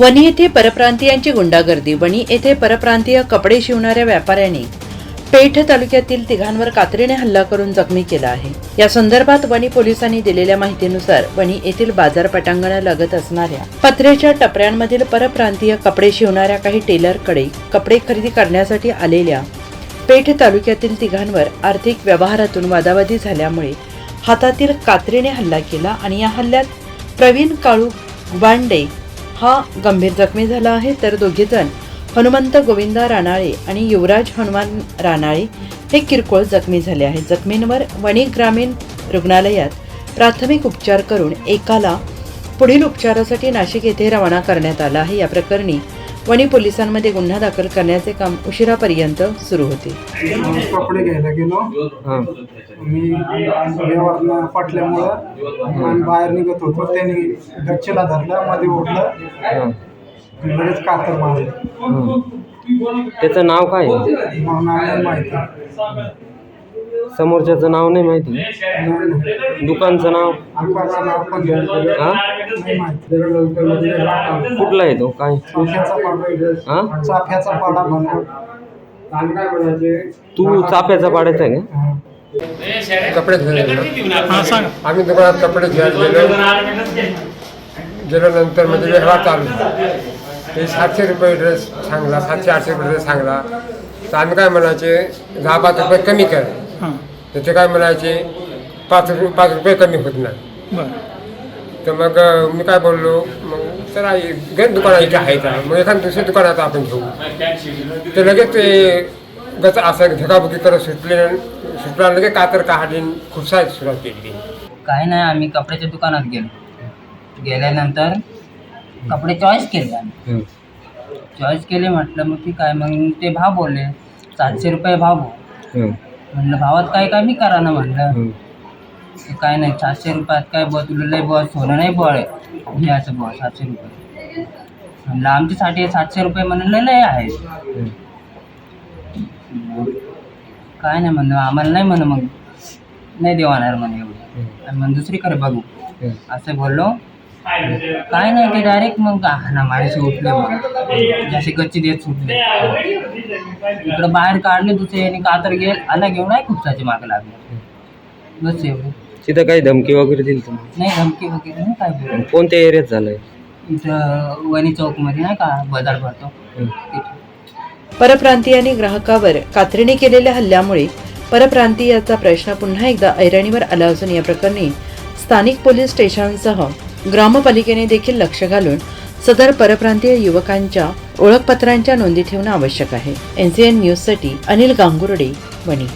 वणी येथे परप्रांतीयांची गुंडागर्दी. वणी येथे परप्रांतीय कपडे शिवणाऱ्या व्यापाऱ्यांनी पेठ तालुक्यातील तिघांवर कात्रीने हल्ला करून जखमी केला आहे. या संदर्भात वणी पोलिसांनी दिलेल्या माहितीनुसार वणी येथील बाजार पटांगणालगत असणाऱ्या पत्र्याच्या टपऱ्यांमधील परप्रांतीय कपडे शिवणाऱ्या काही टेलरकडे कपडे खरेदी करण्यासाठी आलेल्या पेठ तालुक्यातील तिघांवर आर्थिक व्यवहारातून वादावादी झाल्यामुळे हातातील कात्रीने हल्ला केला आणि या हल्ल्यात प्रवीण काळू वांडे हा गंभीर जखमी झाला आहे तर दोघेजण हनुमंत गोविंदा रानाळे आणि युवराज हनुमान रानाळे हे किरकोळ जखमी झाले आहेत. जखमींवर वणी ग्रामीण रुग्णालयात प्राथमिक उपचार करून एकाला पुढील उपचारासाठी नाशिक येथे रवाना करण्यात आला आहे. या प्रकरणी वणी पोलिसांमध्ये गुन्हा दाखल करण्याचे काम उशिरापर्यंत सुरू होते. कपडे घ्यायला गेलो. हां. मी व्यवहार पटल्यामुळं आणि बाहेर निघत होतो. त्यांनी गच्चीला धरलं मध्ये उठलं हां. लगेच कातर मारलं. हां. त्याचं नाव काय? नाही माहिती. समोरच्याचं नाव नाही माहिती. दुकानचं नाव? दुकानाचं नाव पण हां? कुठला आहे तो? काय? चाफ्याचा पाडा हां? चाफ्याचा पाडा तू चाफ्याचा पाडायचा आहे का? हा. कपडे घ्यायला आम्ही दुकानात कपडे घ्यायला गेलो. गेल्यानंतर म्हणजे व्यवहार चालू. ते सातशे रुपये ड्रेस सांगला सातशे आठशे रुपये ड्रेस सांगला तर आम्ही काय म्हणायचे दहा पाच रुपये कमी कर. तर ते काय म्हणायचे? पाच रुपये पाच रुपये कमी होत नाही. तर मग मी काय बोललो? मग चला गण दुकान इथे आहे का मग एखादं दुसऱ्या दुकानात आपण घेऊ. ते लगेच ते गच असं धकाबुकी करत सुटले सुटला लगेच कातर काढली खूप सारी सुरुवात केली. काही नाही आम्ही कपड्याच्या दुकानात गेलो. गेल्यानंतर कपडे चॉईस केले आम्ही. चॉईस केले म्हटलं मग ठीक आहे. मग ते भाव बोलले. सातशे रुपये भाव. हं. म्हणलं भावात काय कमी करा ना म्हणलं. ते काय नाही सातशे रुपयात काय बुवा तुला लय बुवा सोनं नाही बुवा घ्यायचं बुवा सातशे रुपये. म्हणलं आमच्यासाठी सातशे रुपये म्हणलं लय आहे. काय नाही म्हणलं आम्हाला नाही म्हण मग नाही देवाणार म्हणे एवढे. आणि मग दुसरीकडे बघू. असं बोललो. काय नाही ते डायरेक्ट मग ना माणसे उठले मग. जसे गच्ची देत सुटले इकडं बाहेर काढले दुसरे आणि कातर गेल. आला घेऊन नाही खुपसाचे मागे लागले. बस एवढं. तिथं काही धमकी वगैरे दिली तुम्ही? नाही धमकी वगैरे नाही काय कोणत्या एरियात झालंय? इथं वणी चौकमध्ये नाही का बाजार भरतो. हं. तिथे परप्रांतीयांनी ग्राहकावर कात्रीने केलेल्या हल्ल्यामुळे परप्रांतीयाचा प्रश्न पुन्हा एकदा ऐरणीवर आला असून या प्रकरणी स्थानिक पोलीस स्टेशनसह ग्रामपालिकेने देखील लक्ष घालून सदर परप्रांतीय युवकांच्या ओळखपत्रांच्या नोंदी ठेवणं आवश्यक आहे. एनसीएन न्यूजसाठी अनिल गांगुर्डे वणी.